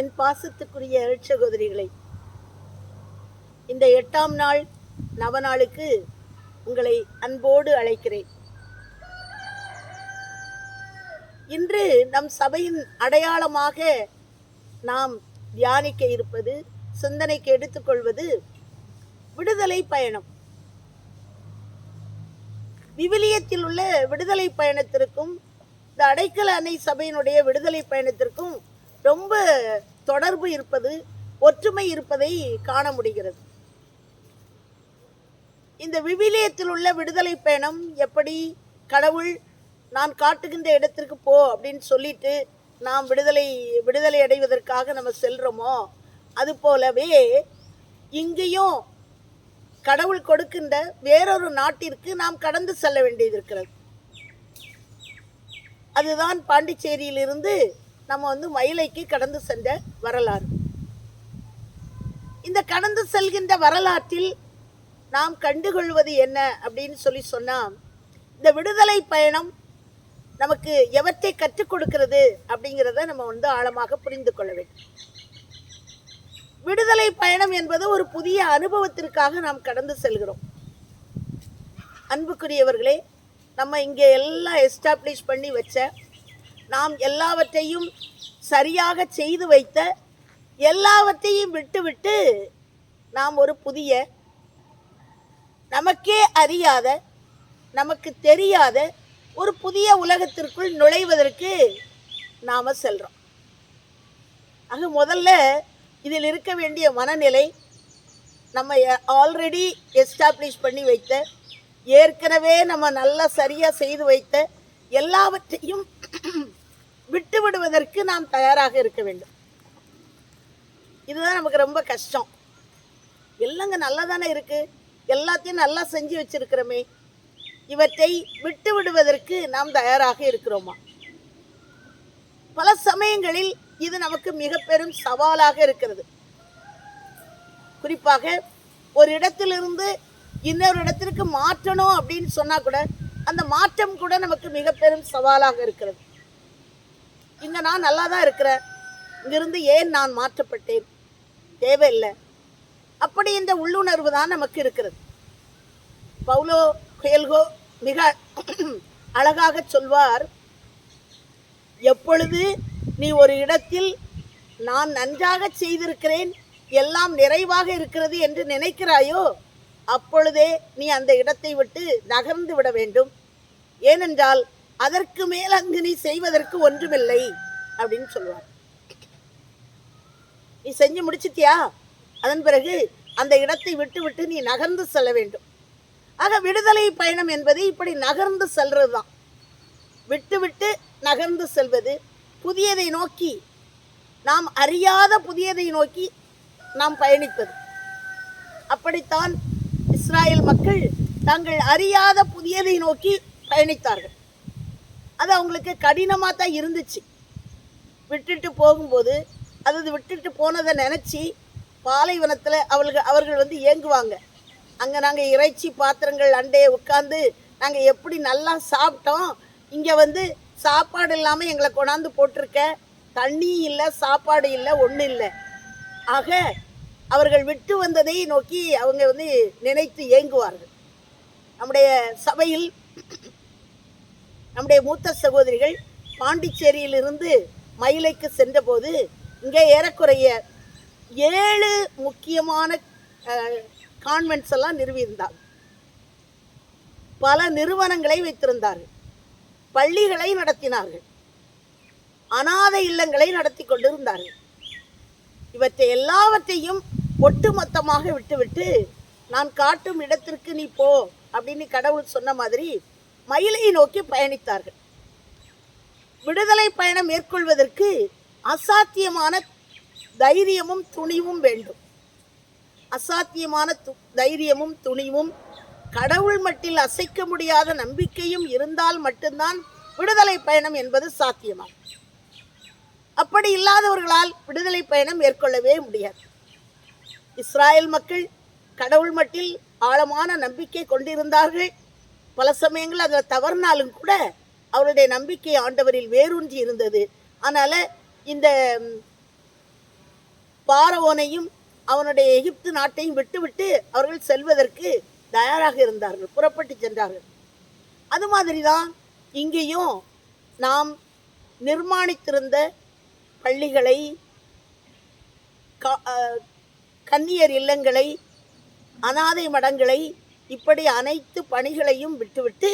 என் பாசத்துக்குரிய சகோதரிகளை இந்த எட்டாம் நாள் நவநாளுக்கு உங்களை அன்போடு அழைக்கிறேன். இன்று நம் சபையின் அடையாளமாக நாம் தியானிக்க இருப்பது சிந்தனைக்கு எடுத்துக்கொள்வது விடுதலை பயணம். விவிலியத்தில் உள்ள விடுதலை பயணத்திற்கும் இந்த அடைக்கல அன்னை சபையினுடைய விடுதலை பயணத்திற்கும் ரொம்ப தொடர்பு இருப்பது ஒற்றுமை இருப்பதை காண முடிகிறது. இந்த விவிலியத்தில் உள்ள விடுதலை பயணம் எப்படி? கடவுள் நான் காட்டுகின்ற இடத்திற்கு போ அப்படின்னு சொல்லிட்டு நாம் விடுதலை விடுதலை அடைவதற்காக நம்ம செல்றோமோ? அது போலவே இங்கேயும் கடவுள் கொடுக்கின்ற வேறொரு நாட்டிற்கு நாம் கடந்து செல்ல வேண்டியது இருக்கிறது அதுதான் பாண்டிச்சேரியிலிருந்து நம்ம வந்து மயிலைக்கு கடந்து சென்ற வரலாறு. இந்த கடந்து செல்கின்ற வரலாற்றில் நாம் கண்டுகொள்வது என்ன அப்படின்னு சொல்லி சொன்னால் இந்த விடுதலை பயணம் நமக்கு எவற்றை கற்றுக் கொடுக்கிறது அப்படிங்கிறத நம்ம வந்து ஆழமாக புரிந்து கொள்ள வேண்டும். விடுதலை பயணம் என்பது ஒரு புதிய அனுபவத்திற்காக நாம் கடந்து செல்கிறோம். அன்புக்குரியவர்களே நம்ம இங்கே எல்லாம் எஸ்டாப்ளிஷ் பண்ணி வச்ச நாம் எல்லாவற்றையும் சரியாக செய்து வைத்த எல்லாவற்றையும் விட்டுவிட்டு நாம் ஒரு புதிய நமக்கே அறியாத நமக்கு தெரியாத ஒரு புதிய உலகத்திற்குள் நுழைவதற்கு நாம் செல்கிறோம் ஆக முதல்ல இதில் இருக்க வேண்டிய மனநிலை நம்ம ஆல்ரெடி எஸ்டாப்ளிஷ் பண்ணி வைத்த ஏற்கனவே நம்ம நல்லா சரியாக செய்து வைத்த எல்லாவற்றையும் விட்டு விடுவதற்கு நாம் தயாராக இருக்க வேண்டும். இதுதான் நமக்கு ரொம்ப கஷ்டம். எல்லாங்க நல்லா தானே இருக்குது எல்லாத்தையும் நல்லா செஞ்சு வச்சுருக்கிறோமே. இவற்றை விட்டு விடுவதற்கு நாம் தயாராக இருக்கிறோமா? பல சமயங்களில் இது நமக்கு மிக பெரும் சவாலாக இருக்கிறது. குறிப்பாக ஒரு இடத்திலிருந்து இன்னொரு இடத்திற்கு மாற்றணும் அப்படின்னு சொன்னால் கூட அந்த மாற்றம் கூட நமக்கு மிக பெரும் சவாலாக இருக்கிறது. இங்கே நான் நல்லா தான் இருக்கிறேன். இங்கிருந்து ஏன் நான் மாற்றப்பட்டேன்? தேவையில்லை. அப்படி இந்த உள்ளுணர்வு தான் நமக்கு இருக்கிறது. பவுலோ குயல்கோ மிக அழகாக சொல்வார் எப்பொழுது நீ ஒரு இடத்தில் நான் நன்றாக செய்திருக்கிறேன் எல்லாம் நிறைவாக இருக்கிறது என்று நினைக்கிறாயோ அப்பொழுதே நீ அந்த இடத்தை விட்டு நகர்ந்து விட வேண்டும். ஏனென்றால் அதற்கு மேல் அங்கு நீ செய்வதற்கு ஒன்றுமில்லை அப்படின்னு சொல்லுவார் நீ செஞ்சு முடிச்சிட்டியா? அதன் பிறகு அந்த இடத்தை விட்டு விட்டு நீ நகர்ந்து செல்ல வேண்டும். ஆக விடுதலை பயணம் என்பது இப்படி நகர்ந்து செல்றது தான் விட்டு விட்டு நகர்ந்து செல்வது புதியதை நோக்கி நாம் அறியாத புதியதை நோக்கி நாம் பயணிப்பது. அப்படித்தான் இஸ்ராயல் மக்கள் தாங்கள் அறியாத புதியதை நோக்கி பயணித்தார்கள். அது அவங்களுக்கு கடினமாக தான் இருந்துச்சு. விட்டுட்டு போகும்போது அதாவது விட்டுட்டு போனதை நினச்சி பாலைவனத்தில் அவர்கள் அவர்கள் வந்து ஏங்குவாங்க அங்கே நாங்கள் இறைச்சி பாத்திரங்கள் அண்டையை உட்காந்து நாங்கள் எப்படி நல்லா சாப்பிட்டோம் இங்கே வந்து சாப்பாடு இல்லாமல் எங்களை கொண்டாந்து போட்டிருக்க தண்ணி இல்லை சாப்பாடு இல்லை ஒன்றும் இல்லை. ஆக அவர்கள் விட்டு வந்ததை நோக்கி அவங்க வந்து நினைத்து இயங்குவார்கள். நம்முடைய சபையில் நம்முடைய மூத்த சகோதரிகள் பாண்டிச்சேரியிலிருந்து மயிலைக்கு சென்றபோது இங்கே ஏறக்குறைய ஏழு முக்கியமான கான்வென்ட்ஸ் எல்லாம் நிறுவியிருந்தார். பல நிறுவனங்களை வைத்திருந்தார்கள். பள்ளிகளை நடத்தினார்கள். அனாதை இல்லங்களை நடத்தி கொண்டிருந்தார்கள். இவற்றை எல்லாவற்றையும் ஒட்டுமொத்தமாக விட்டுவிட்டு நான் காட்டும் இடத்திற்கு நீ போ அப்படின்னு கடவுள் சொன்ன மாதிரி மயிலை நோக்கி பயணித்தார்கள். விடுதலை பயணம் மேற்கொள்வதற்கு அசாத்தியமான தைரியமும் துணிவும் வேண்டும். அசாத்தியமான து- தைரியமும் துணிவும் கடவுள் மட்டில் அசைக்க முடியாத நம்பிக்கையும் இருந்தால் மட்டும்தான் விடுதலை பயணம் என்பது சாத்தியமாகும். அப்படி இல்லாதவர்களால் விடுதலை பயணம் மேற்கொள்ளவே முடியாது. இஸ்ராயல் மக்கள் கடவுள் மட்டில் ஆழமான நம்பிக்கை கொண்டிருந்தார்கள். பல சமயங்கள் அதில் தவறினாலும் கூட அவருடைய நம்பிக்கை ஆண்டவரில் வேரூன்றி இருந்தது. அதனால் இந்த பாரவோனையும் அவனுடைய எகிப்து நாட்டையும் விட்டுவிட்டு அவர்கள் செல்வதற்கு தயாராக இருந்தார்கள் புறப்பட்டு சென்றார்கள். அது மாதிரி தான் இங்கேயும் நாம் நிர்மாணித்திருந்த பள்ளிகளை கா- கன்னியர் இல்லங்களை அனாதை மடங்களை இப்படி அனைத்து பணிகளையும் விட்டுவிட்டு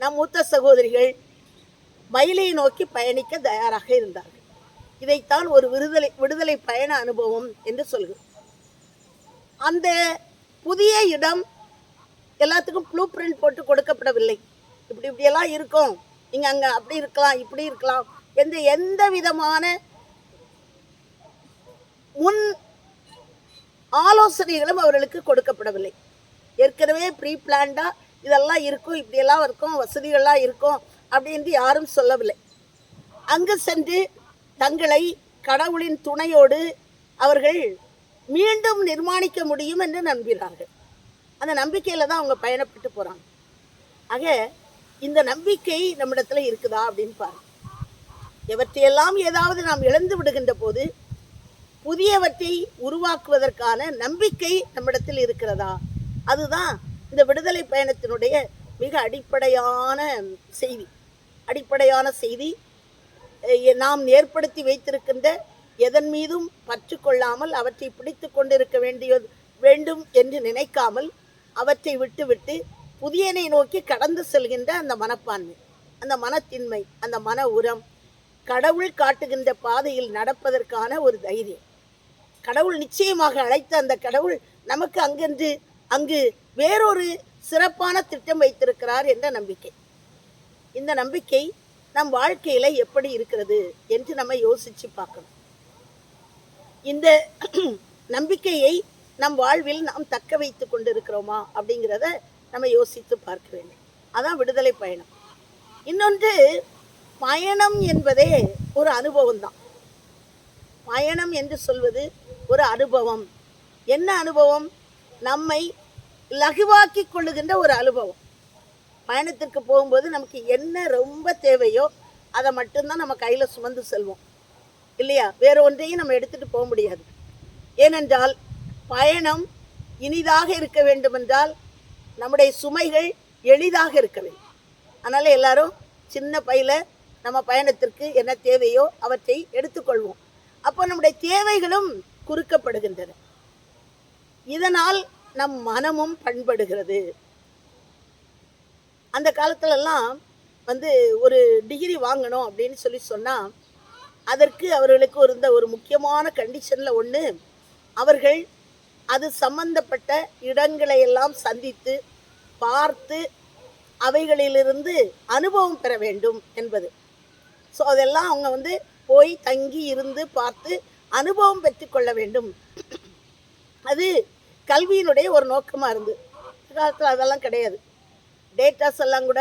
நம் மூத்த சகோதரிகள் மயிலை நோக்கி பயணிக்க தயாராக இருந்தார்கள். இதைத்தான் ஒரு விடுதலை விடுதலை பயண அனுபவம் என்று சொல்கிறோம். அந்த புதிய இடம் எல்லாத்துக்கும் ப்ளூ பிரிண்ட் போட்டு கொடுக்கப்படவில்லை. இப்படி இப்படியெல்லாம் இருக்கும். நீங்கள் அங்கே அப்படி இருக்கலாம் இப்படி இருக்கலாம் எந்த எந்த விதமான முன் ஆலோசனைகளும் அவர்களுக்கு கொடுக்கப்படவில்லை. ஏற்கனவே ப்ரீ பிளான்டாக இதெல்லாம் இருக்கும் இப்படியெல்லாம் இருக்கும் வசதிகள்லாம் இருக்கும் அப்படின்ட்டு யாரும் சொல்லவில்லை. அங்கு சென்று தங்களை கடவுளின் துணையோடு அவர்கள் மீண்டும் நிர்மாணிக்க முடியும் என்று நம்புகிறார்கள். அந்த நம்பிக்கையில் தான் அவங்க பயணப்பட்டு போகிறாங்க ஆக இந்த நம்பிக்கை நம்மிடத்தில் இருக்குதா அப்படின்னு பாருங்க. எவற்றையெல்லாம் ஏதாவது நாம் இழந்து விடுகின்ற போது புதியவற்றை உருவாக்குவதற்கான நம்பிக்கை நம்மிடத்தில் இருக்கிறதா? அதுதான் இந்த விடுதலை பயணத்தினுடைய மிக அடிப்படையான செய்தி. அடிப்படையான செய்தி. நாம் ஏற்படுத்தி வைத்திருக்கின்ற எதன் மீதும் பற்று கொள்ளாமல் அவற்றை பிடித்து கொண்டிருக்க வேண்டியது வேண்டும் என்று நினைக்காமல் அவற்றை விட்டுவிட்டு புதியனை நோக்கி கடந்து செல்கின்ற அந்த மனப்பான்மை அந்த மனத்தின்மை அந்த மன உரம் கடவுள் காட்டுகின்ற பாதையில் நடப்பதற்கான ஒரு தைரியம். கடவுள் நிச்சயமாக அழைத்த அந்த கடவுள் நமக்கு அங்கென்று அங்கு வேறொரு சிறப்பான திட்டம் வைத்திருக்கிறார் என்ற நம்பிக்கை. இந்த நம்பிக்கை நம் வாழ்க்கையில எப்படி இருக்கிறது என்று நம்ம யோசிச்சு பார்க்கணும். இந்த நம்பிக்கையை நம் வாழ்வில் நாம் தக்க வைத்து கொண்டிருக்கிறோமா அப்படிங்கிறத நம்ம யோசித்து பார்க்க வேண்டும். அதான் விடுதலை பயணம். இன்னொன்று பயணம் என்பதே ஒரு அனுபவம் தான் பயணம் என்று சொல்வது ஒரு அனுபவம். என்ன அனுபவம்? நம்மை லகுவாக்கி கொள்ளுகின்ற ஒரு அனுபவம். பயணத்திற்கு போகும்போது நமக்கு என்ன ரொம்ப தேவையோ அதை மட்டும்தான் நம்ம கையில் சுமந்து செல்வோம். இல்லையா? வேற ஒன்றையும் நம்ம எடுத்துகிட்டு போக முடியாது. ஏனென்றால் பயணம் இனிதாக இருக்க வேண்டுமென்றால் நம்முடைய சுமைகள் எளிதாக இருக்க வேண்டும். அதனால் எல்லாரும் சின்ன பையில் நம்ம பயணத்திற்கு என்ன தேவையோ அவற்றை எடுத்துக்கொள்வோம். அப்போ நம்முடைய தேவைகளும் குறுக்கப்படுகின்றன. இதனால் நம் மனமும் பண்படுகிறது. அந்த காலத்துலலாம் வந்து ஒரு டிகிரி வாங்கணும் அப்படின்னு சொல்லி சொன்னால் அதற்கு அவர்களுக்கு இருந்த ஒரு முக்கியமான கண்டிஷனில் ஒன்று அவர்கள் அது சம்பந்தப்பட்ட இடங்களை எல்லாம் சந்தித்து பார்த்து அவைகளிலிருந்து அனுபவம் பெற வேண்டும் என்பது. ஸோ அதெல்லாம் அவங்க வந்து போய் தங்கி இருந்து பார்த்து அனுபவம் பெற்றுக்கொள்ள வேண்டும். அது கல்வியினுடைய ஒரு நோக்கமாக இருந்து. காலத்தில் அதெல்லாம் கிடையாது. டேட்டாஸ் எல்லாம் கூட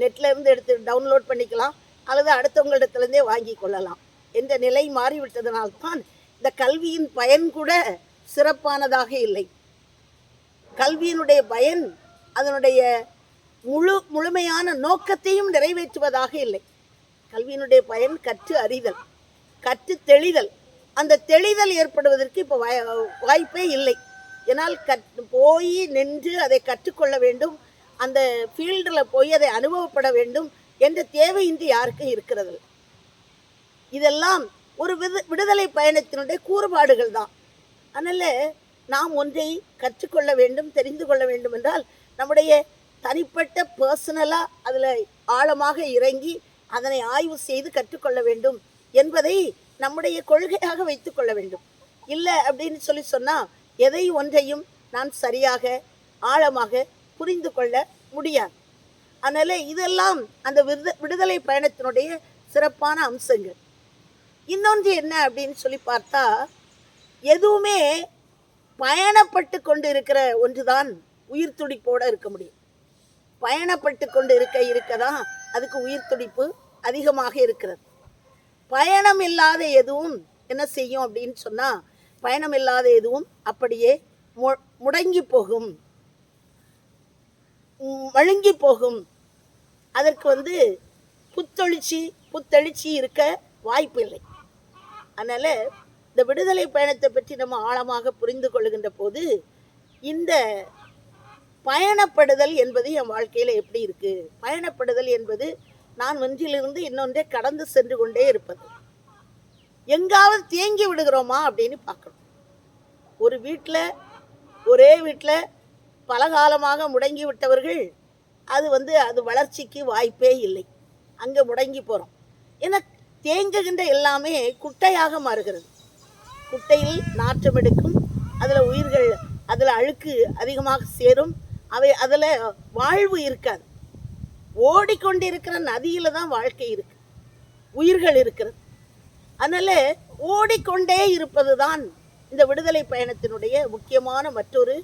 நெட்டில் இருந்து எடுத்து டவுன்லோட் பண்ணிக்கலாம். அல்லது அடுத்தவங்களிடத்துலேருந்தே வாங்கி கொள்ளலாம். எந்த நிலை மாறிவிட்டதனால்தான் இந்த கல்வியின் பயன் கூட சிறப்பானதாக இல்லை. கல்வியினுடைய பயன் அதனுடைய முழு முழுமையான நோக்கத்தையும் நிறைவேற்றுவதாக இல்லை. கல்வியினுடைய பயன் கற்று அறிதல் கற்று தெளிதல். அந்த தெளிதல் ஏற்படுவதற்கு இப்போ வாய் வாய்ப்பே இல்லை. ஏன்னால் கற் போய் நின்று அதை கற்றுக்கொள்ள வேண்டும். அந்த ஃபீல்டில் போய் அதை அனுபவப்பட வேண்டும் என்ற தேவையின்றி யாருக்கும் இருக்கிறது இதெல்லாம் ஒரு விது விடுதலை பயணத்தினுடைய கூறுபாடுகள் தான். அதனால் நாம் ஒன்றை கற்றுக்கொள்ள வேண்டும் தெரிந்து கொள்ள வேண்டும் என்றால் நம்முடைய தனிப்பட்ட பர்சனலாக அதில் ஆழமாக இறங்கி அதனை ஆய்வு செய்து கற்றுக்கொள்ள வேண்டும் என்பதை நம்முடைய கொள்கையாக வைத்துக்கொள்ள வேண்டும். இல்லை அப்படின்னு சொல்லி சொன்னால் எதை ஒன்றையும் நான் சரியாக ஆழமாக புரிந்து கொள்ள முடியாது. அதனால் இதெல்லாம் அந்த விடுத விடுதலை பயணத்தினுடைய சிறப்பான அம்சங்கள். இன்னொன்று என்ன அப்படின்னு சொல்லி பார்த்தா எதுவுமே பயணப்பட்டு கொண்டு இருக்கிற ஒன்றுதான் உயிர் துடிப்போடு இருக்க முடியும். பயணப்பட்டு கொண்டு இருக்க இருக்க தான் அதுக்கு உயிர் துடிப்பு அதிகமாக இருக்கிறது. பயணம் இல்லாத எதுவும் என்ன செய்யும் அப்படின்னு சொன்னால் பயணம் இல்லாத எதுவும் அப்படியே மு முடங்கி போகும். மழுங்கி போகும். அதற்கு வந்து புத்தொழிச்சி புத்தெழுச்சி இருக்க வாய்ப்பு இல்லை. அதனால் இந்த விடுதலை பயணத்தை பற்றி நம்ம ஆழமாக புரிந்து கொள்கின்ற போது இந்த பயணப்படுதல் என்பது என் வாழ்க்கையில் எப்படி இருக்குது பயணப்படுதல் என்பது நான் ஒன்றிலிருந்து இன்னொன்றே கடந்து சென்று கொண்டே இருப்பது. எங்காவது தேங்கி விடுகிறோமா அப்படின்னு பார்க்கணும். ஒரு வீட்டில் ஒரே வீட்டில் பலகாலமாக முடங்கி விட்டவர்கள் அது வந்து அது வளர்ச்சிக்கு வாய்ப்பே இல்லை. அங்கே முடங்கி போகிறோம் ஏன்னா தேங்குகின்ற எல்லாமே குட்டையாக மாறுகிறது. குட்டையில் நாற்றம் எடுக்கும் அதில் உயிர்கள் அதில் அழுக்கு அதிகமாக சேரும் அவை அதில் வாழ்வு இருக்காது. ஓடிக்கொண்டிருக்கிற நதியில் தான் வாழ்க்கை இருக்கு. உயிர்கள் இருக்கிறது அதனால ஓடிக்கொண்டே இருப்பது தான் இந்த விடுதலை பயணத்தினுடைய முக்கியமான மற்றொரு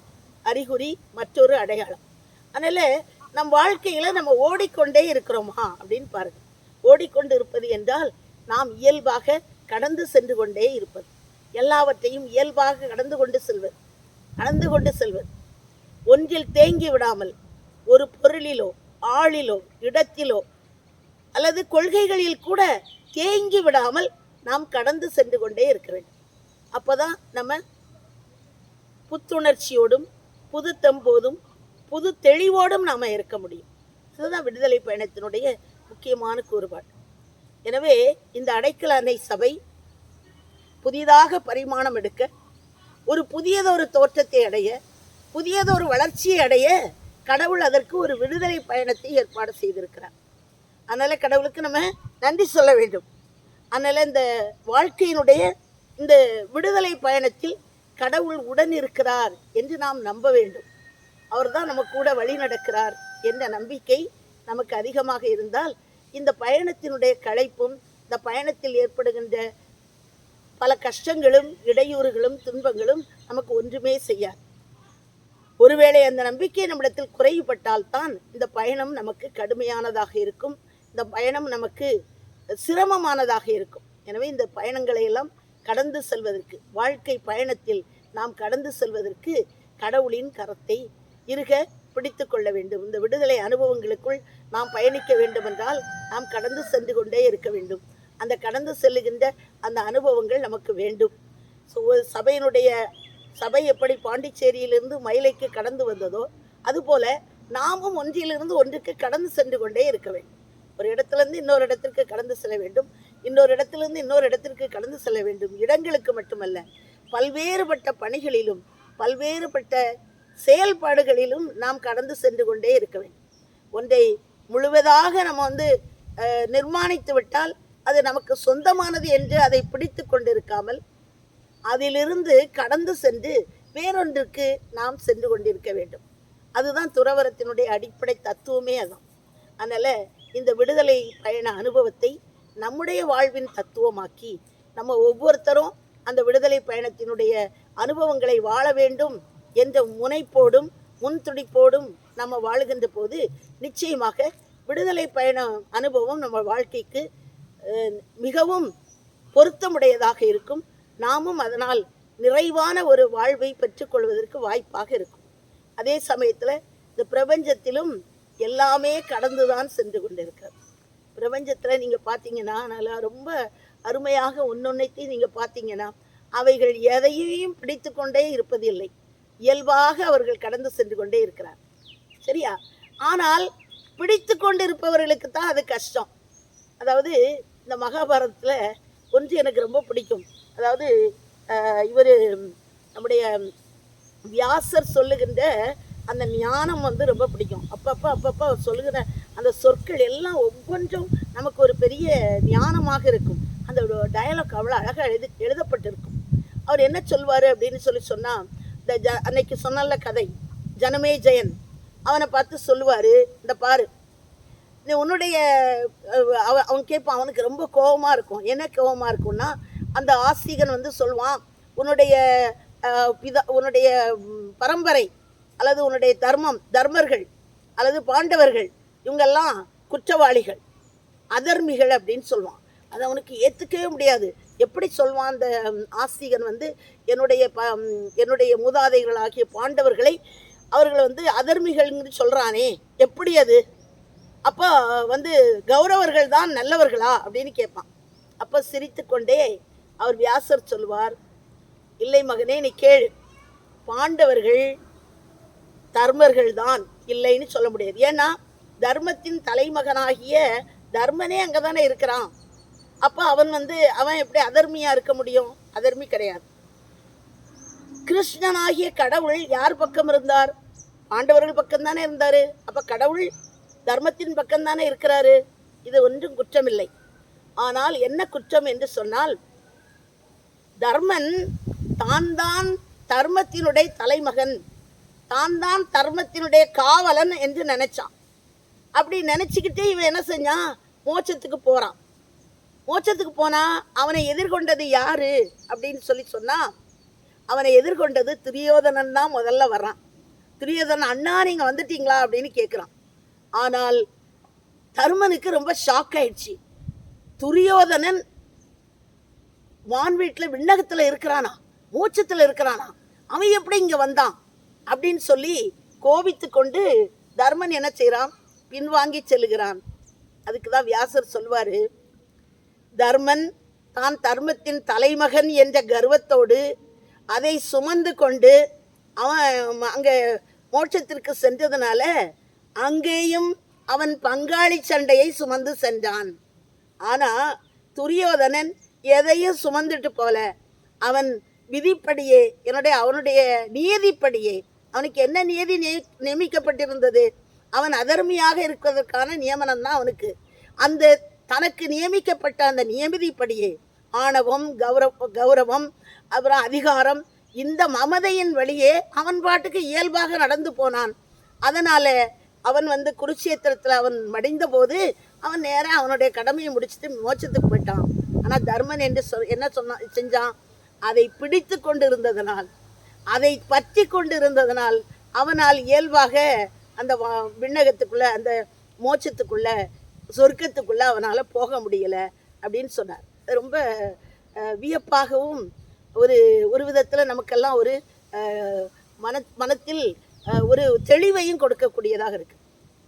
அறிகுறி மற்றொரு அடையாளம். அதனால நம் வாழ்க்கையில் நம்ம ஓடிக்கொண்டே இருக்கிறோமா அப்படின்னு பாருங்க. ஓடிக்கொண்டு இருப்பது என்றால் நாம் இயல்பாக கடந்து சென்று கொண்டே இருப்பது. எல்லாவற்றையும் இயல்பாக கடந்து கொண்டு செல்வது. கடந்து கொண்டு செல்வது. ஒன்றில் தேங்கி விடாமல் ஒரு பொருளிலோ ஆளிலோ இடத்திலோ அல்லது கொள்கைகளில் கூட தேங்கி விடாமல் நாம் கடந்து சென்று கொண்டே இருக்க வேண்டும். அப்போதான் நம்ம புத்துணர்ச்சியோடும் புது தெம்போதும் புது தெளிவோடும் நாம் இருக்க முடியும். இதுதான் விடுதலை பயணத்தினுடைய முக்கியமான கூறுபாடு. எனவே இந்த அடைக்கல அணை சபை புதிதாக பரிமாணம் எடுக்க ஒரு புதியதொரு தோற்றத்தை அடைய புதியதொரு வளர்ச்சியை அடைய கடவுள் அதற்கு ஒரு விடுதலை பயணத்தை ஏற்பாடு செய்திருக்கிறார். அதனால் கடவுளுக்கு நம்ம நன்றி சொல்ல வேண்டும். அதனால் இந்த வாழ்க்கையினுடைய இந்த விடுதலை பயணத்தில் கடவுள் உடன் இருக்கிறார் என்று நாம் நம்ப வேண்டும். அவர்தான் நம்ம கூட வழி நடக்கிறார் என்ற நம்பிக்கை நமக்கு அதிகமாக இருந்தால் இந்த பயணத்தினுடைய களைப்பும் இந்த பயணத்தில் ஏற்படுகின்ற பல கஷ்டங்களும் இடையூறுகளும் துன்பங்களும் நமக்கு ஒன்றுமே செய்யாது. ஒருவேளை அந்த நம்பிக்கை நம்மிடத்தில் குறைவுபட்டால் தான் இந்த பயணம் நமக்கு கடுமையானதாக இருக்கும். இந்த பயணம் நமக்கு சிரமமானதாக இருக்கும். எனவே இந்த பயணங்களை எல்லாம் கடந்து செல்வதற்கு வாழ்க்கை பயணத்தில் நாம் கடந்து செல்வதற்கு கடவுளின் கரத்தை இருக பிடித்து கொள்ள வேண்டும். இந்த விடுதலை அனுபவங்களுக்குள் நாம் பயணிக்க வேண்டுமென்றால் நாம் கடந்து சென்று கொண்டே இருக்க வேண்டும். அந்த கடந்து செல்லுகின்ற அந்த அனுபவங்கள் நமக்கு வேண்டும். ஸோ ஒரு சபையினுடைய சபை எப்படி பாண்டிச்சேரியிலிருந்து மயிலைக்கு கடந்து வந்ததோ அதுபோல நாமும் ஒன்றிலிருந்து ஒன்றுக்கு கடந்து சென்று கொண்டே இருக்க வேண்டும். ஒரு இடத்துலேருந்து இன்னொரு இடத்திற்கு கடந்து செல்ல வேண்டும். இன்னொரு இடத்திலிருந்து இன்னொரு இடத்திற்கு கடந்து செல்ல வேண்டும். இடங்களுக்கு மட்டுமல்ல பல்வேறுபட்ட பணிகளிலும் பல்வேறுபட்ட செயல்பாடுகளிலும் நாம் கடந்து சென்று கொண்டே இருக்க வேண்டும். ஒன்றை முழுவதாக நம்ம வந்து நிர்மாணித்து விட்டால் அது நமக்கு சொந்தமானது என்று அதை பிடித்து கொண்டிருக்காமல் அதிலிருந்து கடந்து சென்று வேறொன்றுக்கு நாம் சென்று கொண்டிருக்க வேண்டும். அதுதான் துறவரத்தினுடைய அடிப்படை தத்துவமே அதான் அதனால் இந்த விடுதலை பயண அனுபவத்தை நம்முடைய வாழ்வின் தத்துவமாக்கி நம்ம ஒவ்வொருத்தரும் அந்த விடுதலை பயணத்தினுடைய அனுபவங்களை வாழ வேண்டும் என்ற முனைப்போடும் முன்துடிப்போடும் நம்ம வாழுகின்ற போது நிச்சயமாக விடுதலை பயண அனுபவம் நம்ம வாழ்க்கைக்கு மிகவும் பொருத்தமுடையதாக இருக்கும். நாமும் அதனால் நிறைவான ஒரு வாழ்வை பெற்றுக்கொள்வதற்கு வாய்ப்பாக இருக்கும். அதே சமயத்தில் இந்த பிரபஞ்சத்திலும் எல்லாமே கடந்து தான் சென்று கொண்டிருக்கிறது. பிரபஞ்சத்தில் நீங்கள் பார்த்தீங்கன்னா நல்லா ரொம்ப அருமையாக ஒன்னொன்னைத்தையும் நீங்கள் பார்த்தீங்கன்னா அவைகள் எதையும் பிடித்து கொண்டே இருப்பதில்லை. இயல்பாக அவர்கள் கடந்து சென்று கொண்டே இருக்கிறார். சரியா? ஆனால் பிடித்து கொண்டு இருப்பவர்களுக்கு தான் அது கஷ்டம். அதாவது இந்த மகாபாரதத்தில் ஒன்று எனக்கு ரொம்ப பிடிக்கும். அதாவது இவர் நம்முடைய வியாசர் சொல்லுகின்ற அந்த ஞானம் வந்து ரொம்ப பிடிக்கும். அப்பப்போ அப்பப்போ அவர் சொல்லுகிற அந்த சொற்கள் எல்லாம் ஒவ்வொன்றும் நமக்கு ஒரு பெரிய ஞானமாக இருக்கும். அந்த டயலாக் அவ்வளோ அழகாக எழுதி எழுதப்பட்டிருக்கும். அவர் என்ன சொல்வார் அப்படின்னு சொல்லி சொன்னால் இந்த ஜ அன்னைக்கு சொன்னல கதை ஜனமே ஜெயன். அவனை பார்த்து சொல்லுவார் இந்த பாரு நீ உன்னுடைய அவன் கேட்பான் அவனுக்கு ரொம்ப கோபமாக இருக்கும். என்ன கோபமாக இருக்கும்னா அந்த ஆஸ்திகன் வந்து சொல்வான் உன்னுடைய பிதா உன்னுடைய பரம்பரை அல்லது உன்னுடைய தர்மம் தர்மர்கள் அல்லது பாண்டவர்கள் இவங்கெல்லாம் குற்றவாளிகள் அதர்மிகள் அப்படின்னு சொல்லுவான் அது அவனுக்கு ஏற்றுக்கவே முடியாது. எப்படி சொல்வான் அந்த ஆஸ்திகன் வந்து என்னுடைய ப என்னுடைய மூதாதைகள் ஆகிய பாண்டவர்களை அவர்களை வந்து அதர்மிகள்னு சொல்கிறானே எப்படி அது? அப்போ வந்து கௌரவர்கள் தான் நல்லவர்களா? அப்படின்னு கேட்பான். அப்போ சிரித்து கொண்டே அவர் வியாசர் சொல்வார் இல்லை மகனே நீ கேளு. பாண்டவர்கள் தர்மர்கள் தான் இல்லைன்னு சொல்ல முடியாது. ஏன்னா தர்மத்தின் தலைமகனாகிய தர்மனே அங்கே தானே இருக்கிறான். அப்போ அவன் வந்து அவன் எப்படி அதர்மியாக இருக்க முடியும்? அதர்மி கிடையாது. கிருஷ்ணனாகிய கடவுள் யார் பக்கம் இருந்தார்? பாண்டவர்கள் பக்கம் தானே இருந்தார். அப்போ கடவுள் தர்மத்தின் பக்கம் தானே இருக்கிறாரு. இது ஒன்றும் குற்றமில்லை. ஆனால் என்ன குற்றம் என்று சொன்னால் தர்மன் தான் தான் தர்மத்தினுடைய தலைமகன். தான் தான் தர்மத்தினுடைய காவலன் என்று நினைச்சான். அப்படி நினைச்சுக்கிட்டே இவன் என்ன செஞ்சான்? மோட்சத்துக்கு போறான். மோட்சத்துக்கு போனா அவனை எதிர்கொண்டது யாரு? அப்படின்னு சொல்லி சொன்னா அவனை எதிர்கொண்டது துரியோதனன் தான் முதல்ல வர்றான். துரியோதனன் அண்ணா நீங்க வந்துட்டீங்களா? அப்படின்னு கேட்குறான் ஆனால் தருமனுக்கு ரொம்ப ஷாக் ஆயிடுச்சு. துரியோதனன் வான் வீட்டில் விண்ணகத்தில் இருக்கிறானா? மூச்சத்தில் இருக்கிறானா? அவன் எப்படி இங்கே வந்தான்? அப்படின்னு சொல்லி கோபித்து கொண்டு தர்மன் என்ன செய்கிறான் பின்வாங்கி செல்லுகிறான். அதுக்கு தான் வியாசர் சொல்வார் தர்மன் தான் தர்மத்தின் தலைமகன் என்ற கர்வத்தோடு அதை சுமந்து கொண்டு அவன் அங்கே மோட்சத்திற்கு சென்றதுனால அங்கேயும் அவன் பங்காளி சண்டையை சுமந்து சென்றான். ஆனால் துரியோதனன் எதையும் சுமந்துட்டு போல. அவன் விதிப்படியே என்னுடைய அவனுடைய நியதிப்படியே அவனுக்கு என்ன நியதி நியமிக்கப்பட்டிருந்தது? அவன் அதர்மியாக இருப்பதற்கான நியமனம் தான் அவனுக்கு. அந்த தனக்கு நியமிக்கப்பட்ட அந்த நியமிதிப்படியே ஆணவம் கௌரவ கௌரவம் அப்புறம் அதிகாரம் இந்த மமதையின் வழியே அவன் பாட்டுக்கு இயல்பாக நடந்து போனான். அதனால அவன் வந்து குருட்சேத்திரத்தில் அவன் மடிந்த போது அவன் நேராக அவனுடைய கடமையை முடிச்சுட்டு மோட்சத்துக்கு போயிட்டான். ஆனால் தர்மன் என்று சொல் என்ன சொன்னான் செஞ்சான்? அதை பிடித்து கொண்டு இருந்ததனால் அதை பற்றி கொண்டு இருந்ததனால் அவனால் இயல்பாக அந்த விண்ணகத்துக்குள்ளே அந்த மோட்சத்துக்குள்ளே சொர்க்கத்துக்குள்ளே அவனால் போக முடியலை அப்படின்னு சொன்னார். ரொம்ப வியப்பாகவும் ஒரு ஒரு விதத்தில் நமக்கெல்லாம் ஒரு மன மனத்தில் ஒரு தெளிவையும் கொடுக்கக்கூடியதாக இருக்குது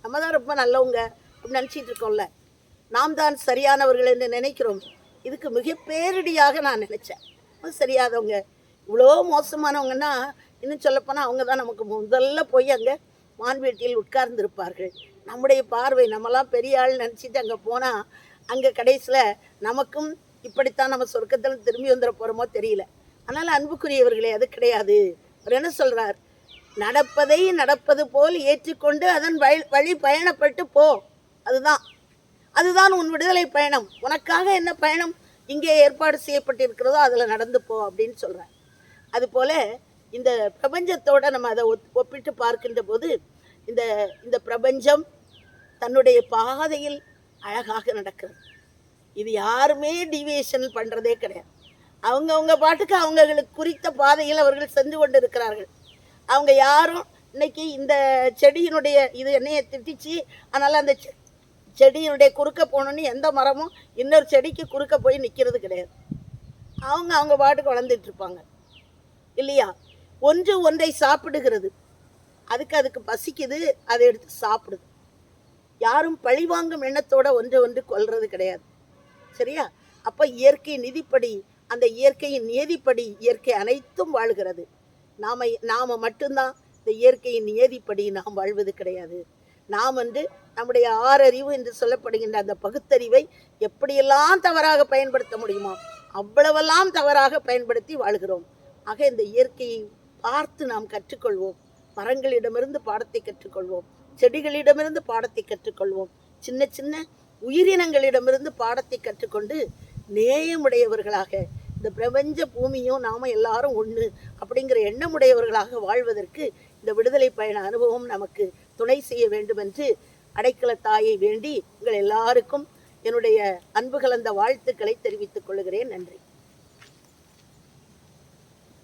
நம்ம தான் ரொம்ப நல்லவங்க அப்படின்னு நினச்சிட்டு இருக்கோம்ல. நாம் தான் சரியானவர்கள் என்று நினைக்கிறோம். இதுக்கு மிக பேரிடியாக நான் நினச்சேன். சரியாதவங்க. இவ்வளோ மோசமானவங்கன்னா இன்னும் சொல்லப்போனால் அவங்க தான் நமக்கு முதல்ல போய் அங்கே மான்வீட்டில் உட்கார்ந்துருப்பார்கள். நம்முடைய பார்வை நம்மலாம் பெரிய ஆள் நினச்சிட்டு அங்கே போனால் அங்கே கடைசியில் நமக்கும் இப்படித்தான் நம்ம சொர்க்கத்தில் திரும்பி வந்துட போகிறோமோ தெரியல. அதனால் அன்புக்குரியவர்களே அது கிடையாது. அவர் என்ன சொல்கிறார் நடப்பதை நடப்பது போல் ஏற்றுக்கொண்டு அதன் வழி வழி பயணப்பட்டு போ. அதுதான். அதுதான் உன் விடுதலை பயணம். உனக்காக என்ன பயணம்? இங்கே ஏற்பாடு செய்யப்பட்டிருக்கிறதோ அதில் நடந்து போ அப்படின்னு சொல்கிறேன் அதுபோல் இந்த பிரபஞ்சத்தோட நம்ம அதை ஒப்பிட்டு பார்க்கின்ற போது இந்த இந்த பிரபஞ்சம் தன்னுடைய பாதையில் அழகாக நடக்கிறது. இது யாருமே டிவியேஷன் பண்ணுறதே கிடையாது. அவங்கவுங்க பாட்டுக்கு அவங்களுக்கு குறித்த பாதையில் அவர்கள் சென்று கொண்டு இருக்கிறார்கள் அவங்க யாரும் இன்னைக்கு இந்த செடியினுடைய இது என்னைய திட்டிச்சு அதனால் அந்த செ- செடியினுடைய குறுக்க போகணுன்னு எந்த மரமும் இன்னொரு செடிக்கு குறுக்க போய் நிற்கிறது கிடையாது. அவங்க அவங்க பாட்டுக்கு வளர்ந்துட்டு இருப்பாங்க. இல்லையா? ஒன்று ஒன்றை சாப்பிடுகிறது. அதுக்கு அதுக்கு பசிக்குது அதை எடுத்து சாப்பிடுது. யாரும் பழிவாங்கும் எண்ணத்தோட ஒன்று ஒன்று கொல்றது கிடையாது. சரியா? அப்போ இயற்கை நிதிப்படி அந்த இயற்கையின் நியதிப்படி இயற்கை அனைத்தும் வாழ்கிறது. நாம நாம் மட்டும்தான் இந்த இயற்கையின் நியதிப்படி நாம் வாழ்வது கிடையாது. நாம் வந்து நம்முடைய ஆறறிவு என்று சொல்லப்படுகின்ற அந்த பகுத்தறிவை எப்படியெல்லாம் தவறாக பயன்படுத்த முடியுமோ அவ்வளவெல்லாம் தவறாக பயன்படுத்தி வாழ்கிறோம். ஆக இந்த இயற்கையை பார்த்து நாம் கற்றுக்கொள்வோம். மரங்களிடமிருந்து பாடத்தை கற்றுக்கொள்வோம். செடிகளிடமிருந்து பாடத்தை கற்றுக்கொள்வோம். சின்ன சின்ன உயிரினங்களிடமிருந்து பாடத்தை கற்றுக்கொண்டு நேயமுடையவர்களாக இந்த பிரபஞ்ச பூமியும் நாம் எல்லாரும் ஒன்று அப்படிங்கிற எண்ணமுடையவர்களாக வாழ்வதற்கு இந்த விடுதலை பயண அனுபவம் நமக்கு துணை செய்ய வேண்டும் என்று அடைக்கல தாயை வேண்டி உங்கள் எல்லாருக்கும் என்னுடைய அன்பு கலந்த வாழ்த்துக்களை தெரிவித்துக் கொள்கிறேன். நன்றி.